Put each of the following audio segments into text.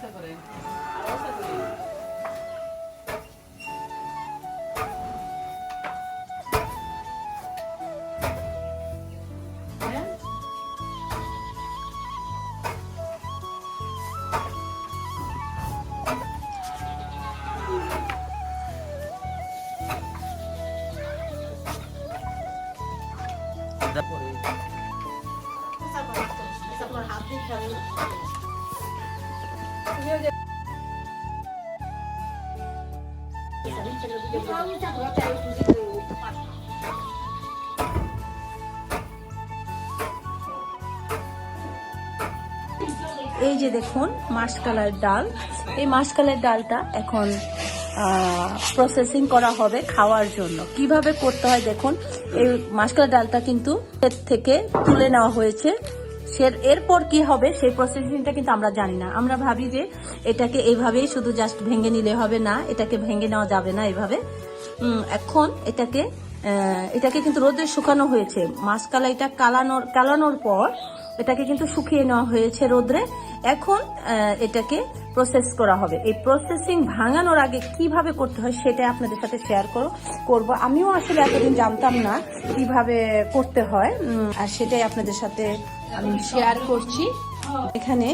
ব্যবস্থা করেন ব্যবস্থা করেন এই যে দেখুন, মাসকালার ডাল। এই মাসকালের ডালটা এখন প্রসেসিং করা হবে খাওয়ার জন্য। কীভাবে করতে হয় দেখুন, এই মাসকালের ডালটা কিন্তু থেকে তুলে নেওয়া হয়েছে। সে এরপর কি হবে? সেই প্রসেসিংটা কিন্তু আমরা জানি না। আমরা ভাবি যে এটাকে এইভাবেই শুধু জাস্ট ভেঙে নিলে হবে না, এটাকে ভেঙে নেওয়া যাবে না এভাবে। এখন এটাকে এটাকে কিন্তু রোদে শুকানো হয়েছে। মাসকালাইটা কালানোর কালানোর পর এটাকে কিন্তু শুকিয়ে নেওয়া হয়েছে রোদ্রে। এখন এটাকে প্রসেস করা হবে। এই প্রসেসিং ভাঙানোর আগে কীভাবে করতে হয় সেটা আপনাদের সাথে শেয়ার করো, করব। আমিও আসলে এতদিন জানতাম না কীভাবে করতে হয়। আর সেটাই আপনাদের সাথে আমি শেয়ার করছি। এখানে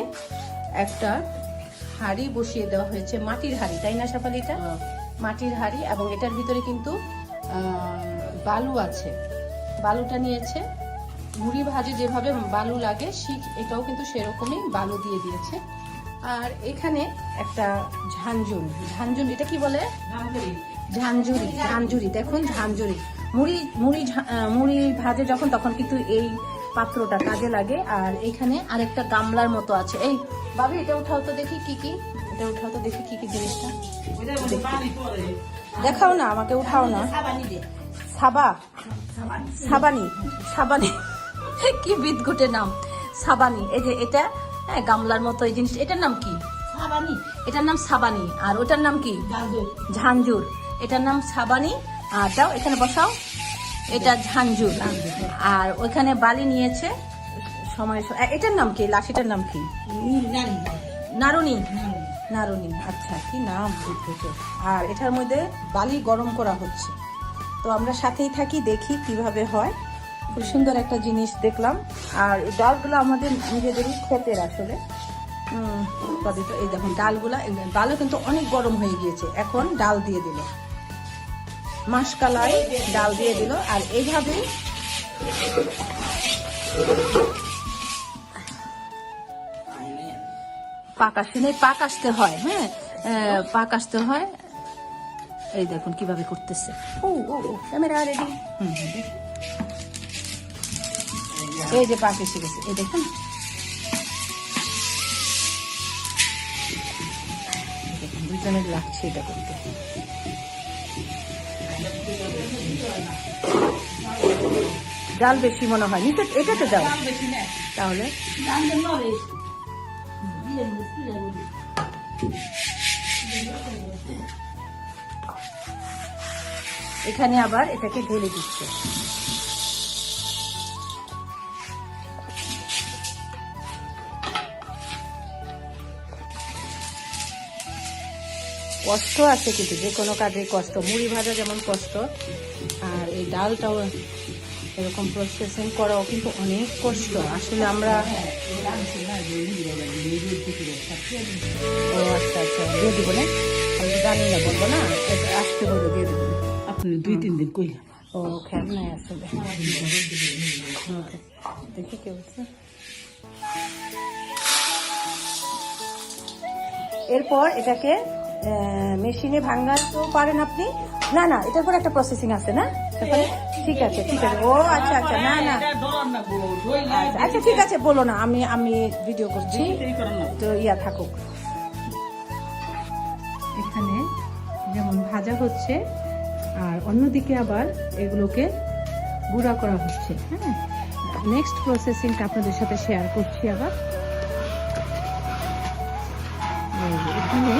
একটা হাঁড়ি বসিয়ে দেওয়া হয়েছে মাটির হাঁড়ি তাই না সাফালিটা মাটির হাঁড়ি এবং এটার ভিতরে কিন্তু বালু আছে। বালুটা নিয়েছে। মুড়ি ভাজে যেভাবে বালু লাগে ঠিক এটাও কিন্তু সেরকমই বালু দিয়ে দিয়েছে। আর এখানে একটা ঝাঞ্ঝুন ঝাঞ্ঝুন এটা কি বলে? ধানপুরি ঝাঞ্ঝুরি ঝাঞ্ঝুরি দেখুন ঝাঞ্ঝুরি মুড়ি মুড়ি মুড়ি ভাজে যখন তখন কিন্তু এই পাত্রটা কাজে লাগে। আর এখানে আরেকটা গামলার মতো আছে। এই বাবু এটা উঠাও তো দেখি কি কি। এটা উঠাও তো দেখি কি কি জিনিসটা। দেখাও না আমাকে উঠাও না। সাবা। সাবানি। সাবানি। কি বিদঘুটে নাম। সাবানি। এই যে এটা হ্যাঁ গামলার মতো এই জিনিস এটার নাম কি? সাবানি। এটার নাম সাবানি। আর ওটার নাম কি? ঝাঞ্জুর এটার নাম সাবানি। আর দাও এখানে বসাও। এটা ঝাঞ্জুর আর ওইখানে বালি নিয়েছে সময় এটার নাম কি? লাঠিটার নাম কি? নারুনি নারুনি আচ্ছা কি নাম? আর এটার মধ্যে বালি গরম করা হচ্ছে। তো আমরা সাথেই থাকি দেখি কীভাবে হয়। খুব সুন্দর একটা জিনিস দেখলাম। আর এই ডালগুলো আমাদের নিজেদেরই ক্ষেতের আসলে। উম, উৎপাদিত। এই দেখুন ডালগুলা ডালও কিন্তু অনেক গরম হয়ে গিয়েছে। এখন ডাল দিয়ে দিল মাসকালাই ডাল দিয়ে দিল আর এইভাবেই পাক আসলে পাক আসতে হয় হ্যাঁ? পাক আসতে হয়। এই দেখুন কীভাবে করতেছে। ও ও ও ক্যামেরা রেডি এই যে পাক এসে গেছে এই দেখুন। দেখুন, দুজনের লাগছে এটা করতে। ডাল বেশি মনে হয়। নিচে এটাতে দাও তাহলে? এখানে আবার এটাকে ঢেলে দিচ্ছে। কষ্ট আছে কিন্তু যে কোনো কাজে কষ্ট। মুড়ি ভাজা যেমন কষ্ট আর এই ডালটাও এরকম প্রসেসিং করাও কিন্তু অনেক কষ্ট। আসলে আমরা ও আচ্ছা আচ্ছা দিয়ে দিব না? আমি জানি না বলব না? আসতে বলে দিয়ে দেবো। আপনি দুই তিন দিন কইলেন। ও আসলে হুম, দেখি কে বলছে। এরপর এটাকে মেশিনে ভাঙাতেও পারেন আপনি। না না এটার পর একটা প্রসেসিং আছে না? ঠিক আছে ঠিক আছে। ও আচ্ছা আচ্ছা না না। আচ্ছা, আচ্ছা ঠিক আছে বলো না আমি আমি ভিডিও করছি। তো ইয়া থাকুক। এখানে যেমন ভাজা হচ্ছে আর অন্যদিকে আবার এগুলোকে গুঁড়া করা হচ্ছে হ্যাঁ? নেক্সট প্রসেসিংটা আপনাদের সাথে শেয়ার করছি আবার। এখানে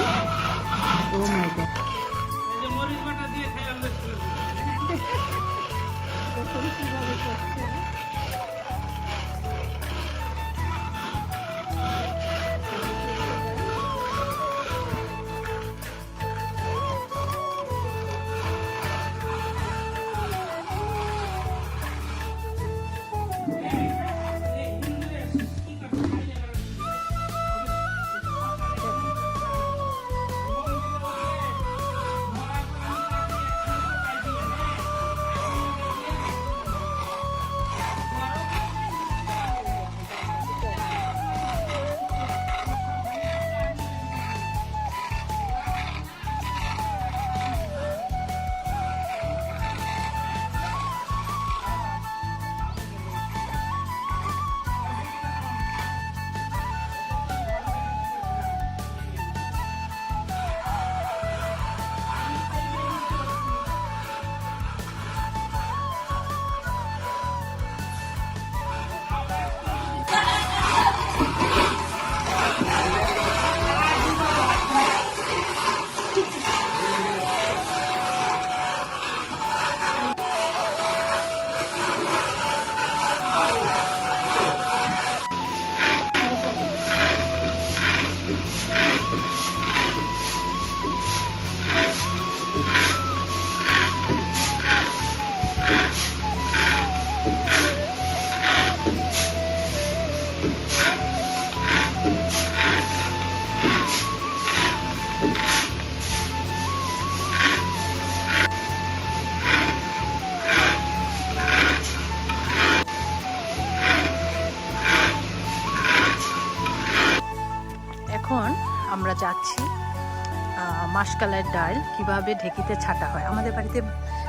ডাল কীভাবে ঢেকিতে ছাটা হয়? আমাদের বাড়িতে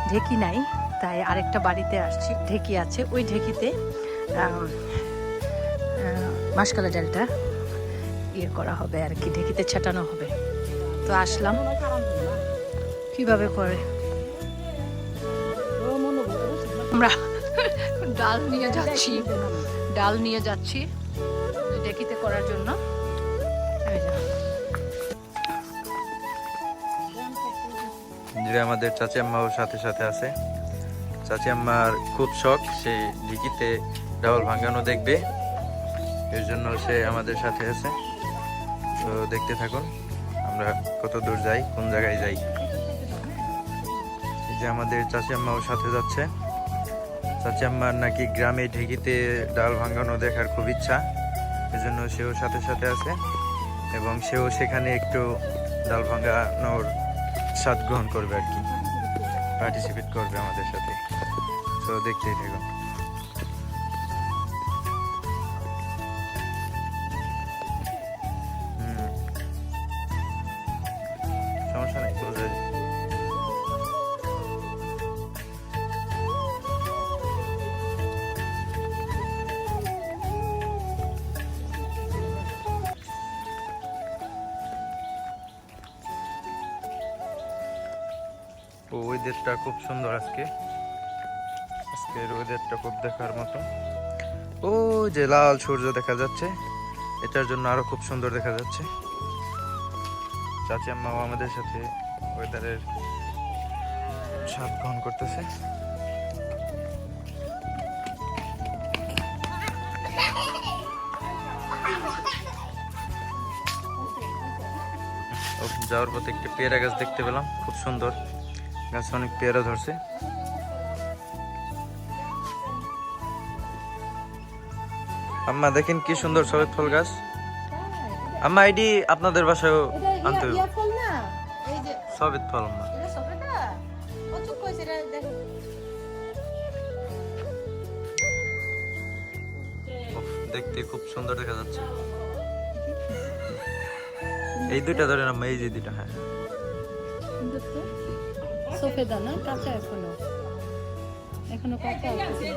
ঢেকি নাই, তাই আরেকটা বাড়িতে আসছি। ঢেকি আছে, ওই ঢেকিতে মাসকালের ডালটা ইয়ে করা হবে আর কি, ঢেকিতে ছাটানো হবে। তো আসলাম। কীভাবে করে? আমরা ডাল নিয়ে যাচ্ছি। ডাল নিয়ে যাচ্ছি ডেকিতে করার জন্য। যে আমাদের চাচি আম্মাও সাথে সাথে আছে। চাচি আম্মার খুব শখ, সে ঢিকিতে ডাবল ভাঙানো দেখবে। এর জন্য সে আমাদের সাথে আছে। তো দেখতে থাকুন, আমরা কত দূর যাই, কোন জায়গায় যাই। যে আমাদের চাচি আম্মাও সাথে যাচ্ছে। চাচি আম্মার নাকি গ্রামে ঢেকিতে ডাল ভাঙানো দেখার খুব ইচ্ছা। এজন্য সেও সাথে সাথে আছে এবং সেও সেখানে একটু ডাল ভাঙানোর স্বাদ গ্রহণ করবে আর কি। পার্টিসিপেট করবে আমাদের সাথে। তো দেখতেই থাকুন। সমস্যা নেই ওয়েদারটা খুব সুন্দর আজকে। আজকের ওয়েদারটা খুব দেখার মতো। ও যে লাল সূর্য দেখা যাচ্ছে। এটার জন্য আরও খুব সুন্দর দেখা যাচ্ছে। চাচি আম্মাও আমাদের সাথে ওয়েদারের স্বাদ গ্রহণ করতেছে। যাওয়ার পথে একটি পেয়ারা গাছ দেখতে পেলাম। খুব সুন্দর। গাছে অনেক পেয়ারা ধরছে। আম্মা দেখেন কি সুন্দর সবেদ ফল গাছ। আম্মা এটি আপনাদের বাসায় আনতে হবে। সবেদ ফল আম্মা। দেখতে খুব সুন্দর দেখা যাচ্ছে। এই দুইটা ধরেন আম্মা এই যে দুইটা হ্যাঁ। সফেদা না কাঁচা এখনও। এখনও কাঁচা আছে।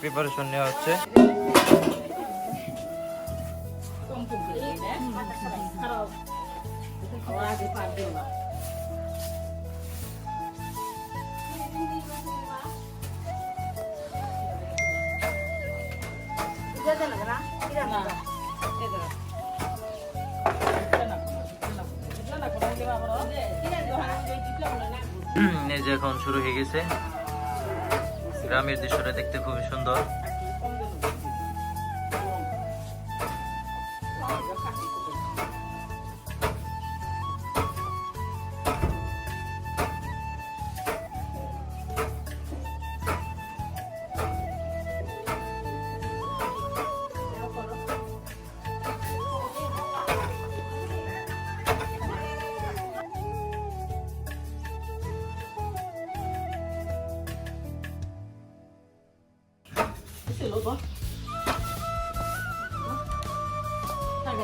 প্রিপারেশন নেওয়া হচ্ছে। এই যে এখন শুরু হয়ে গেছে। গ্রামের দৃশ্যটা দেখতে খুবই সুন্দর।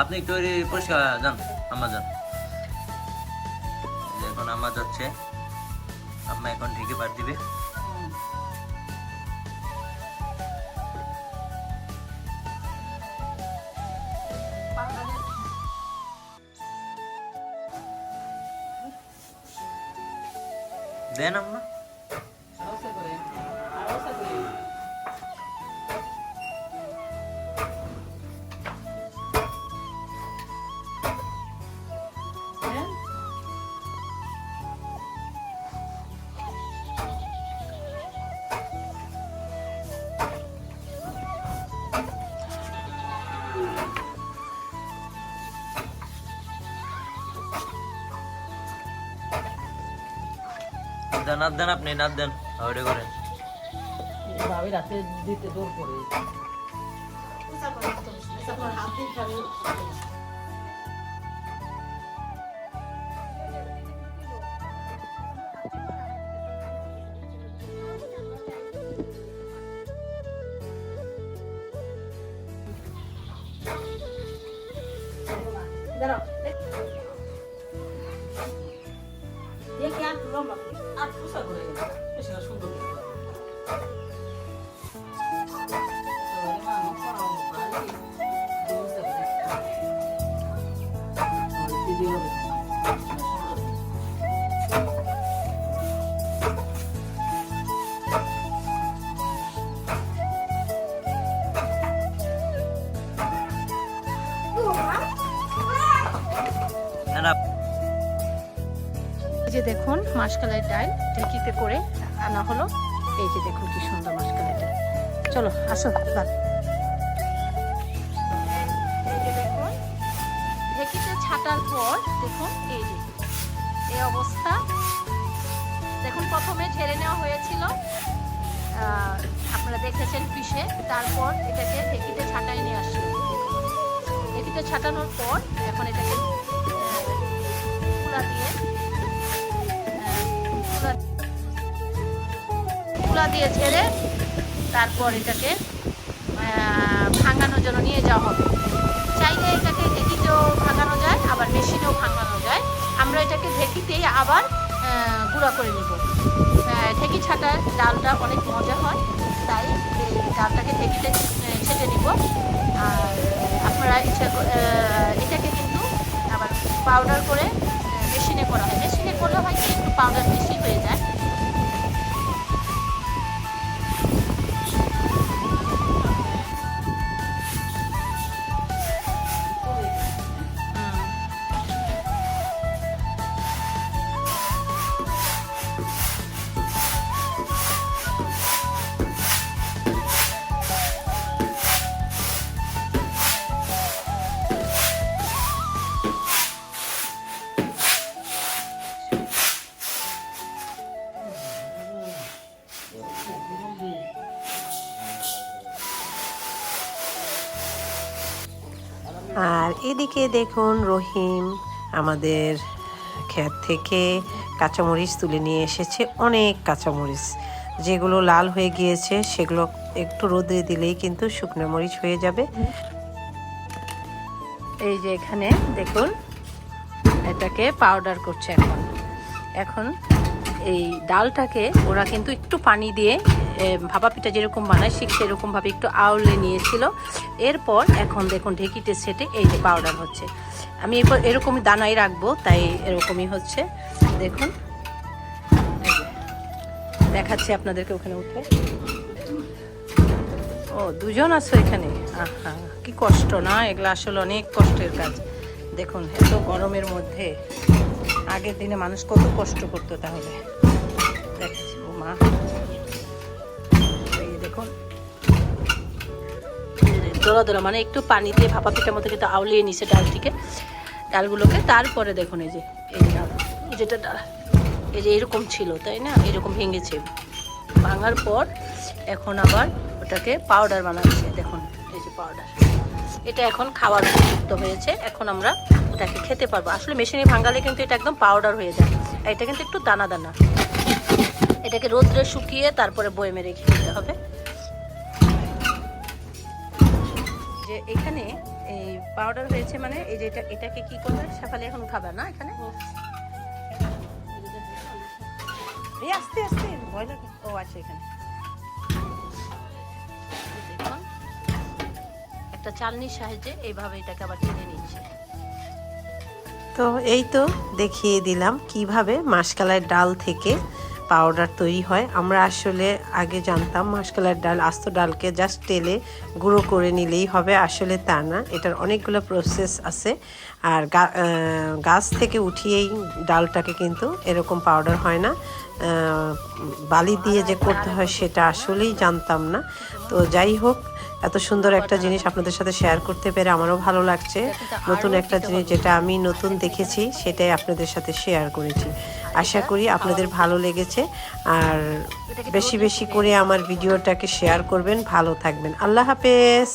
আপনি একটু পরিষ্কার যান, আম্মা যান। এখন আম্মা যাচ্ছে। আম্মা এখন ঢেকে পার দিবে। দেন আম্মা। দেন নাচ দেন আপনি নাচ দেন। ওটা করেন। ভাবি রাতে দিতে দাঁড়াও। এই যে দেখুন মাসকালের ডাল ঢেকিতে করে আনা হলো। এই যে দেখুন কি সুন্দর মাসকালের ডাল। চলো, আসো। এই ঢেকিতে ছাটার পর দেখুন, এই যে, এই অবস্থা। দেখুন, প্রথমে ঝেড়ে নেওয়া হয়েছিল আপনারা দেখেছেন পিসে তারপর এটাকে ঢেকিতে ছাটাই নিয়ে আসলো। ঢেকিতে ছাটানোর পর এখন এটাকে তুলা দিয়ে ছেড়ে তারপর এটাকে ভাঙানোর জন্য নিয়ে যাওয়া হবে। চাইলে এটাকে ঢেকিতেও ভাঙানো যায়, আবার মেশিনেও ভাঙানো যায়। আমরা এটাকে ঢেকিতেই আবার গুঁড়া করে নেব। ঢেকি ছাটার ডালটা অনেক মজা হয়, তাই ডালটাকে ঢেকিতে ছেটে নিব। আর আপনারা ইচ্ছা এটাকে কিন্তু আবার পাউডার করে আর এদিকে দেখুন রহিম আমাদের ক্ষেত থেকে কাঁচামরিচ তুলে নিয়ে এসেছে, অনেক কাঁচামরিচ। যেগুলো লাল হয়ে গিয়েছে, সেগুলো একটু রোদে দিলেই কিন্তু শুকনো মরিচ হয়ে যাবে। এই যে এখানে দেখুন, এটাকে পাউডার করছে এখন। এখন এই ডালটাকে ওরা কিন্তু একটু পানি দিয়ে ভাপা পিঠা যেরকম বানায়, ঠিক সেরকমভাবে একটু আউলে নিয়েছিল। এরপর এখন দেখুন ঢেকিতে সেটে এই যে পাউডার হচ্ছে। আমি এরপর এরকমই দানাই রাখব, তাই এরকমই হচ্ছে। দেখুন। দেখাচ্ছি আপনাদেরকে ওখানে উঠে। ও, দুজন আছো এখানে? আহা, কি কষ্ট না, এগুলো আসলে অনেক কষ্টের কাজ। দেখুন, এত গরমের মধ্যে। আগের দিনে মানুষ কত কষ্ট করতো তাহলে। মা। এই দেখুন। দোলা দোলা মানে একটু পানি দিয়ে ভাপা পিঠার মতো কিন্তু আউলিয়ে নিছে ডালটিকে ডালগুলোকে তারপরে দেখুন এই যে, এই ডাল। যেটা ডাল, এই যে এরকম ছিল, তাই না? এরকম ভেঙেছে। ভাঙার পর এখন আবার ওটাকে পাউডার বানাচ্ছে। দেখুন, এই যে পাউডার এটা এখন খাওয়ার উপযুক্ত হয়েছে। এখন আমরা এটাকে খেতে পারব। আসলে মেশিনে ভাঙালে কিন্তু এটা একদম পাউডার হয়ে যায়। এটা কিন্তু একটু দানা দানা এটাকে রোদ্রে শুকিয়ে তারপরে বয়েমে রেখে দিতে হবে। যে এখানে এই পাউডার হয়েছে মানে এই যে এটা, এটাকে কি করবে? শেফালি এখন উঠাবে না এখানে? এই আস্তে আস্তে, ভয় লাগে। ও আছে এখানে। একটা চালনির সাহায্যে এইভাবে এটাকে আবার টেনে নিচ্ছে। তো এই তো দেখিয়ে দিলাম কীভাবে মাসকালায় ডাল থেকে পাউডার তৈরি হয়। আমরা আসলে আগে জানতাম মাসকালার ডাল, আস্ত ডালকে জাস্ট তেলে গুঁড়ো করে নিলেই হবে। আসলে তা না, এটার অনেকগুলো প্রসেস আছে। আর গাছ থেকে উঠিয়েই ডালটাকে কিন্তু এরকম পাউডার হয় না। বালি দিয়ে যে করতে হয় সেটা আসলেই জানতাম না। তো যাই হোক, এত সুন্দর একটা জিনিস আপনাদের সাথে শেয়ার করতে পেরে আমারও ভালো লাগছে। নতুন একটা জিনিস যেটা আমি নতুন দেখেছি, সেটাই আপনাদের সাথে শেয়ার করেছি। আশা করি আপনাদের ভালো লেগেছে। আর বেশি বেশি করে আমার ভিডিওটাকে শেয়ার করবেন। ভালো থাকবেন। আল্লাহ হাফেজ।